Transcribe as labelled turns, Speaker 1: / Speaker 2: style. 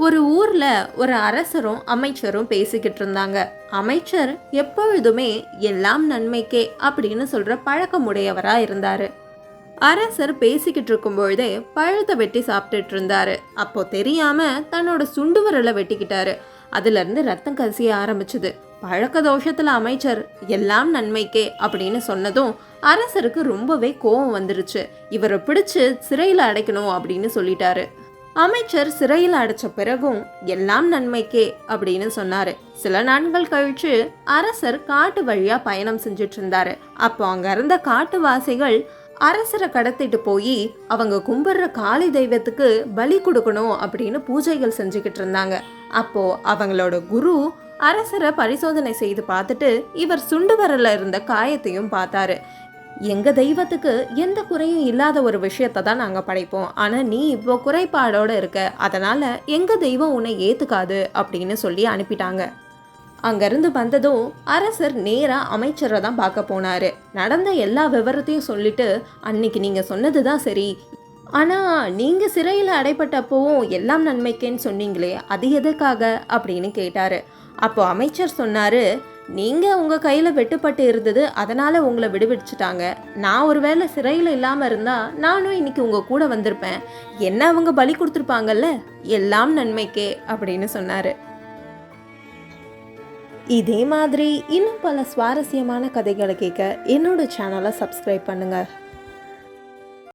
Speaker 1: ஒரு ஊர்ல ஒரு அரசரும் அமைச்சரும் பேசிக்கிட்டு இருந்தாங்க அமைச்சர் எப்பொழுதுமே எல்லாம் நன்மைக்கே அப்படின்னு சொல்ற பழக்கமுடையவரா இருந்தாரு. அரசர் பேசிக்கிட்டு இருக்கும்பொழுதே பழத்தை வெட்டி சாப்பிட்டுட்டு இருந்தாரு அப்போ தெரியாம தன்னோட சுண்டு விரலை வெட்டிக்கிட்டாரு. அதுல இருந்து ரத்தம் கசிய ஆரம்பிச்சது. பழக்க தோஷத்துல அமைச்சர் எல்லாம் நன்மைக்கே அப்படின்னு சொன்னதும் அரசருக்கு ரொம்பவே கோபம் வந்துருச்சு. இவரை பிடிச்சு சிறையில் அடைக்கணும் அப்படின்னு சொல்லிட்டாரு. அமைச்சர் சிறையில் அடைச்ச பிறகும் எல்லாம் நன்மைக்கே அப்படின்னு சொன்னாரு. சில நாட்கள் கழிச்சு அரசர் காட்டு வழியா பயணம் செஞ்சுட்டு இருந்தாரு. அப்போ அங்க இருந்த காட்டுவாசிகள் அரசரை கடத்திட்டு போய் அவங்க கும்பிடுற காளி தெய்வத்துக்கு பலி கொடுக்கணும் அப்படின்னு பூஜைகள் செஞ்சுக்கிட்டு இருந்தாங்க. அப்போ அவங்களோட குரு அரசரை பரிசோதனை செய்து பார்த்துட்டு இவர் சுண்டு வரல இருந்த காயத்தையும் பார்த்தாரு. எங்கள் தெய்வத்துக்கு எந்த குறையும் இல்லாத ஒரு விஷயத்தை தான் நாங்கள் படைப்போம். ஆனால் நீ இப்போ குறைபாடோடு இருக்க. அதனால் எங்கள் தெய்வம் உன்னை ஏற்றுக்காது அப்படின்னு சொல்லி அனுப்பிட்டாங்க. அங்கேருந்து வந்ததும் அரசர் நேராக அமைச்சரை தான் பார்க்க போனார். நடந்த எல்லா விவரத்தையும் சொல்லிட்டு அன்னைக்கு நீங்கள் சொன்னது தான் சரி. ஆனால் நீங்கள் சிறையில் அடைப்பட்டப்பவும் எல்லாம் நன்மைக்கேன்னு சொன்னீங்களே அது எதுக்காக? அப்படின்னு கேட்டார். அப்போ அமைச்சர் சொன்னார் நீங்கள் உங்கள் கையில் வெட்டுப்பட்டு இருந்தது அதனால் உங்களை விடுவிச்சுட்டாங்க. நான் ஒருவேளை சிறையில் இல்லாமல் இருந்தால் நானும் இன்னைக்கு உங்கள் கூட வந்திருப்பேன். என்ன அவங்க பலி கொடுத்துருப்பாங்கல்ல? எல்லாம் நன்மைக்கே அப்படின்னு சொன்னார். இதே மாதிரி இன்னும் பல சுவாரஸ்யமான கதைகளை கேட்க என்னோட சேனலை சப்ஸ்கிரைப் பண்ணுங்கள்